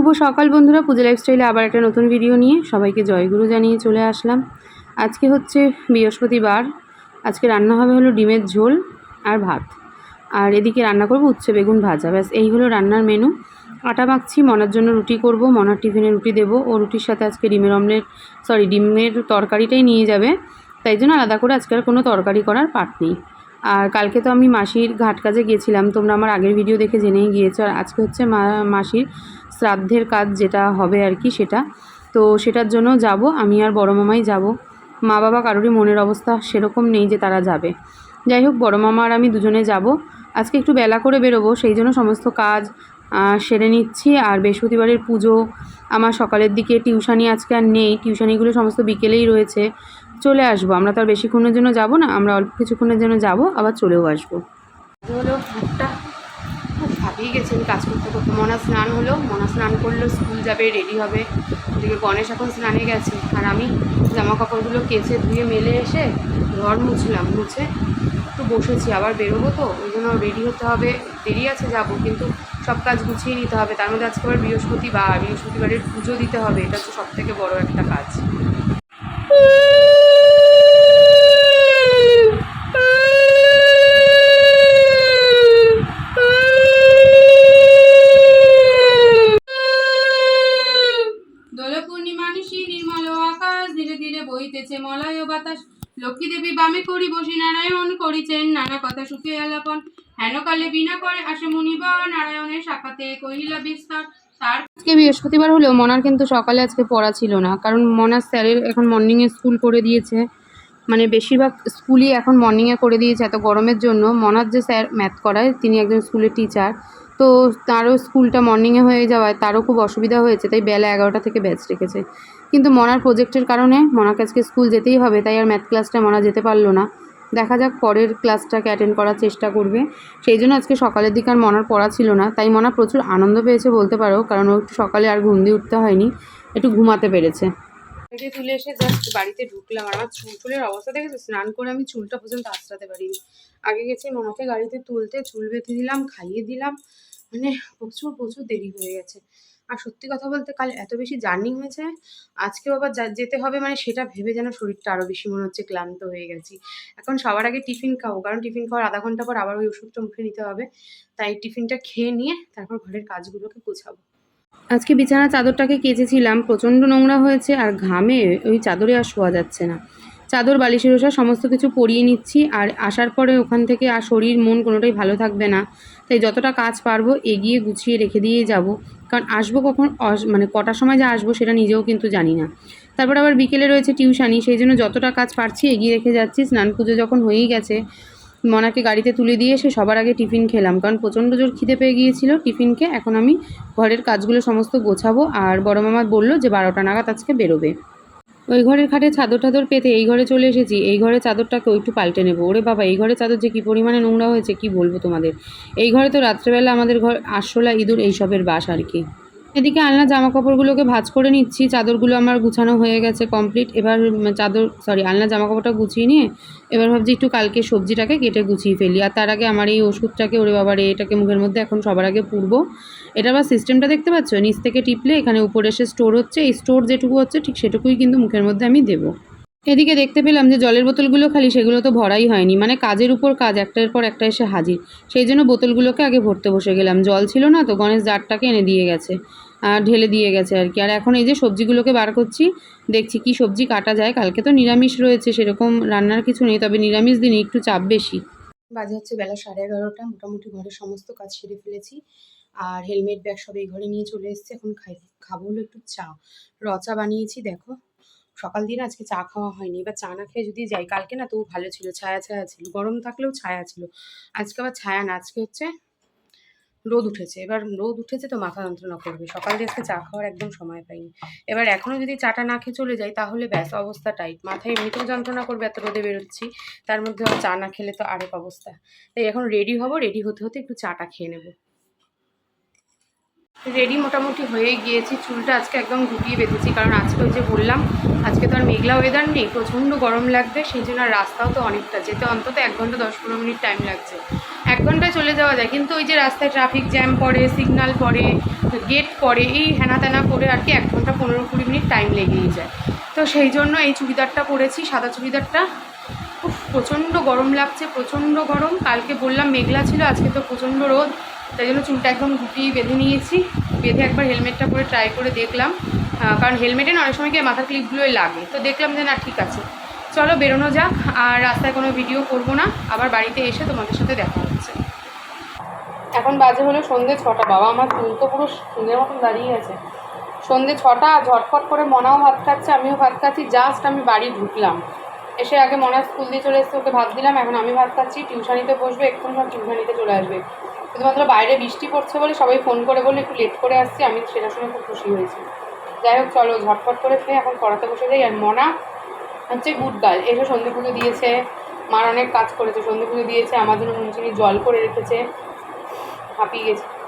শুভ সকাল বন্ধুরা, পুজো লাইফস্টাইলে আবার একটা নতুন ভিডিও নিয়ে সবাইকে জয়গুরু জানিয়ে চলে আসলাম। আজকে হচ্ছে বৃহস্পতিবার, আজকে রান্না হবে হলো ডিমের ঝোল আর ভাত। আর এদিকে রান্না করব উচ্ছে বেগুন ভাজা, ব্যাস এই হলো রান্নার মেনু আটা মাখছি, মনার জন্য রুটি করব, মনার টিফিনে রুটি দেবো। ও রুটির সাথে আজকে ডিমের অমলেট সরি ডিমের তরকারিটাই নিয়ে যাবে। তাই জন্য আলাদা করে আজকে আর কোনো তরকারি করার পাট নেই। আর কালকে তো আমি মাসির ঘাট কাজে গিয়েছিলাম, তোমরা আমার আগের ভিডিও দেখে জেনেই গিয়েছো। আর আজকে হচ্ছে মা, মাসির শ্রাদ্ধের কাজ যেটা হবে আর কি সেটা। তো সেটার জন্য যাব, আমি আর বড় মামাই যাব। মা বাবা কারোরই মনের অবস্থা সেরকম নেই যে তারা যাবে। যাই হোক, বড় মামা আর আমি দুজনে যাব। আজকে একটু বেলা করে বেরোবো, সেই জন্য সমস্ত কাজ সেরে নিচ্ছি। আর বৃহস্পতিবারের পুজো, আমার সকালের দিকে টিউশানি আজকে আর নেই। টিউশানিগুলো সমস্ত বিকেলেই রয়েছে। চলে আসব, আমরা তো আর বেশিক্ষণের জন্য যাব না, আমরা অল্প কিছুক্ষণের জন্য যাব, আবার চলেও আসব। হলো খুব ভাবিয়ে গেছি আমি কাজ করতে করতে। মনা স্নান হলো, মনা স্নান করল, স্কুল যাবে রেডি হবে। ওদিকে গণেশ এখন স্নানে গেছে। আর আমি জামা কাপড়গুলো কেচে ধুয়ে মেলে এসে ঘর মুছলাম, মুছে একটু বসেছি। আবার বেরোবো তো, ওই জন্য রেডি হতে হবে। দেরি আছে যাব, কিন্তু সব কাজ গুছিয়ে নিতে হবে। তার মধ্যে আজকে আবার বৃহস্পতিবার, বৃহস্পতিবারের পুজো দিতে হবে। এটা হচ্ছে সব থেকে বড় একটা কাজ। লক্ষ্মী দেবী বামে করি বসি নারায়ণ করিছেন নানা কথা সুখে আলাপন। হেন কালে বিনা করে আসে মুনিবর নারায়ণের শাখাতে কহিলা, বিস্তার। তার আজকে বৃহস্পতিবার হলেও মনার কিন্তু সকালে আজকে পড়া ছিল না, কারণ মনার স্যারের এখন মর্নিংয়ে স্কুল করে দিয়েছে। মানে বেশিরভাগ স্কুলই এখন মর্নিংয়ে করে দিয়েছে এত গরমের জন্য। মনার যে স্যার ম্যাথ করায়, তিনি একজন স্কুলের টিচার তো তারও স্কুলটা মর্নিংয়ে হয়ে যাওয়ায় তারও খুব অসুবিধা হয়েছে, তাই বেলা এগারোটা থেকে ব্যাচ রেখেছে। কিন্তু মনার প্রজেক্টের কারণে মনাকে আজকে স্কুল যেতেই হবে, তাই আর ম্যাথ ক্লাসটা মনা যেতে পারল না। দেখা যাক পরের ক্লাসটাকে অ্যাটেন্ড করার চেষ্টা করবে। সেই জন্য আজকে সকালের দিকে আর মনার পড়া ছিল না, তাই মনা প্রচুর আনন্দ পেয়েছে বলতে পারো, কারণ ও একটু সকালে আর ঘুম দিয়ে উঠতে হয়নি, একটু ঘুমাতে পেরেছে। থেকে তুলে এসে জাস্ট বাড়িতে ঢুকলাম, আর আমার চুল ফুলের অবস্থা দেখেছ? স্নান করে আমি চুলটা পর্যন্ত আঁচড়াতে পারিনি। আগে গেছি মনাকে গাড়িতে তুলতে, চুল বেঁধে দিলাম, খাইয়ে দিলাম। মানে প্রচুর প্রচুর দেরি হয়ে গেছে। আর সত্যি কথা বলতে কাল এত বেশি জার্নি হয়েছে, আজকেও আবার যেতে হবে মানে সেটা ভেবে যেন শরীরটা আরও বেশি মনে হচ্ছে ক্লান্ত হয়ে গেছি। এখন সবার আগে টিফিন খাব কারণ টিফিন খাওয়ার আধা ঘণ্টা পর আবার ওই ওষুধটা মুখে নিতে হবে। তাই টিফিনটা খেয়ে নিয়ে তারপর ঘরের কাজগুলোকে গোছাবো। আজকে বিছানা চাদরটাকে কেচেছিলাম, প্রচণ্ড নোংরা হয়েছে, আর ঘামে ওই চাদরে আর শোয়া যাচ্ছে না। চাদর বালিশের ওষা সমস্ত কিছু পরিয়ে নিচ্ছি আর আসার পরে ওখান থেকে আর শরীর, মন কোনোটাই ভালো থাকবে না। তাই যতটা কাজ পারব এগিয়ে গুছিয়ে রেখে দিয়ে যাব। কারণ আসব কখন মানে কটার সময় যে আসব সেটা নিজেও কিন্তু জানি না। তারপর আবার বিকেলে রয়েছে টিউশানি, সেই জন্য যতটা কাজ পারছি এগিয়ে রেখে যাচ্ছি। স্নান পুজো যখন হয়েই গেছে, মনাকে গাড়িতে তুলে দিয়ে এসে সবার আগে টিফিন খেলাম। কারণ প্রচণ্ড জোর খিদে পেয়ে গিয়েছিল টিফিনকে। এখন আমি ঘরের কাজগুলো সমস্ত গোছাবো। আর বড় মামা বলল যে বারোটা নাগাদ আজকে বেরোবে। ওই ঘরের খাটে চাদর টাদর পেতে এই ঘরে চলে এসেছি, এই ঘরে চাদরটাকে একটু পাল্টে নেব। ওরে বাবা, এই ঘরে চাদর যে কী পরিমাণে নোংরা হয়েছে, কি বলব তোমাদের? এই ঘরে তো রাত্রেবেলা আমাদের ঘর, আরশোলা, ইঁদুর, এইসবের বাস আর কি। এদিকে আলনা জামা কাপড়গুলোকে ভাজ করে নিচ্ছি। চাদরগুলো আমার গুছানো হয়ে গেছে কমপ্লিট এবার চাদর সরি আলনা জামা কাপড়টা গুছিয়ে নিয়ে এবার ভাবছি একটু কালকে সবজিটাকে কেটে গুছিয়ে ফেলি। আর তার আগে আমার এই ওষুধটাকে, ওরে বাবার এটাকে মুখের মধ্যে এখন সবার আগে পুরবো এটা আবার সিস্টেমটা দেখতে পাচ্ছ? নিচ থেকে টিপলে এখানে উপরে এসে স্টোর হচ্ছে। এই স্টোর যেটুকু হচ্ছে, ঠিক সেটুকুই কিন্তু মুখের মধ্যে আমি দেবো। এদিকে দেখতে পেলাম যে জলের বোতলগুলো খালি, সেগুলো তো ভরাই হয়নি। মানে কাজের উপর কাজ, একটার পর একটা এসে হাজির। সেই জন্য বোতলগুলোকে আগে ভরতে বসে গেলাম। জল ছিল না তো গণেশ জারটাকে এনে দিয়ে গেছে আর ঢেলে দিয়ে গেছে আর কি। আর এখন এই যে সবজিগুলোকে বার করছি, দেখছি কি সবজি কাটা যায়। কালকে তো নিরামিষ রয়েছে, সেরকম রান্নার কিছু নেই, তবে নিরামিষ দিনে একটু চাপ বেশি। বাজে হচ্ছে বেলা সাড়ে এগারোটা, মোটামুটি ঘরের সমস্ত কাজ সেরে ফেলেছি। আর হেলমেট ব্যাগ সব এই ঘরে নিয়ে চলে এসেছি, এখন খাই, খাব হলো একটু চা। রচা বানিয়েছি, দেখো। সকাল দিন আজকে চা খাওয়া হয়নি। এবার চা না খেয়ে যদি যাই, কালকে না তবু ভালো ছিল, ছায়া ছায়া ছিল, গরম থাকলেও ছায়া ছিল। আজকে আবার ছায়া না, আজকে হচ্ছে রোদ উঠেছে। এবার রোদ উঠেছে তো মাথা যন্ত্রণা করবে। সকাল দিয়ে আজকে চা খাওয়ার একদম সময় পাইনি। এবার এখনও যদি চাটা না খেয়ে চলে যাই, তাহলে ব্যাস অবস্থা টাইট মাথায় এমনিতেও যন্ত্রণা করবে, এত রোদে বেরোচ্ছি। তার মধ্যে চা না খেলে তো আরেক অবস্থা। তাই এখন রেডি হব রেডি হতে হতে একটু চাটা খেয়ে নেব। রেডি মোটামুটি হয়ে গিয়েছি। চুলটা আজকে একদম গুটিয়ে বেঁধেছি। কারণ আজকে ওই যে বললাম আজকে তো আর মেঘলা ওয়েদার নেই, প্রচণ্ড গরম লাগবে, সেই জন্য আর রাস্তাও তো অনেকটা, যেতে অন্তত এক ঘণ্টা দশ পনেরো মিনিট টাইম লাগছে। এক ঘন্টায় চলে যাওয়া যায়, কিন্তু ওই যে রাস্তায় ট্রাফিক জ্যাম পড়ে সিগন্যাল পড়ে গেট পড়ে, এই হেনা তেনা করে আর কি এক ঘণ্টা পনেরো কুড়ি মিনিট টাইম লেগেই যায়। তো সেই জন্য এই চুড়িদারটা পরেছি, সাদা চুড়িদারটা। খুব প্রচণ্ড গরম লাগছে, প্রচণ্ড গরম। কালকে বললাম মেঘলা ছিল, আজকে তো প্রচণ্ড রোদ। তাই জন্য চুলটা একদম গুটিয়ে বেঁধে নিয়েছি। বেঁধে একবার হেলমেটটা পরে ট্রাই করে দেখলাম। কারণ হেলমেটে না অনেক সময় গিয়ে মাথার ক্লিপগুলোই লাগে। তো দেখলাম যে না, ঠিক আছে। চলো বেরোনো যাক, আর রাস্তায় কোনো ভিডিও করব না। আবার বাড়িতে এসে তোমাদের সাথে দেখা হচ্ছে। এখন বাজে হলো সন্ধ্যে ছটা। বাবা, আমার চুল তো পুরো সুন্দর মতন দাঁড়িয়ে আছে। সন্ধ্যে ছটা ঝটফট করে মনাও ভাত খাচ্ছে, আমিও ভাত খাচ্ছি। জাস্ট আমি বাড়ি ঢুকলাম। এসে আগে মনা স্কুল দিয়ে চলে এসছে, ওকে ভাত দিলাম। এখন আমি ভাত খাচ্ছি, টিউশনিতে বসবে, এক্ষুনি সব টিউশনিতে চলে আসবে। শুধুমাত্র বাইরে বৃষ্টি পড়ছে বলে সবাই ফোন করে বলে একটু লেট করে আসছি। আমি সেটা শুনে খুব খুশি হয়েছি। যাই হোক, চলো ঝটফট করে খেয়ে এখন পড়াতে বসে যাই। আর মনা হচ্ছে গুড গার্ল। এসে সন্ধে পুজো দিয়েছে। মার অনেক কাজ করেছে। সন্ধে পুজো দিয়েছে। আমার জন্য জল করে রেখেছে। হাঁপিয়ে গেছে।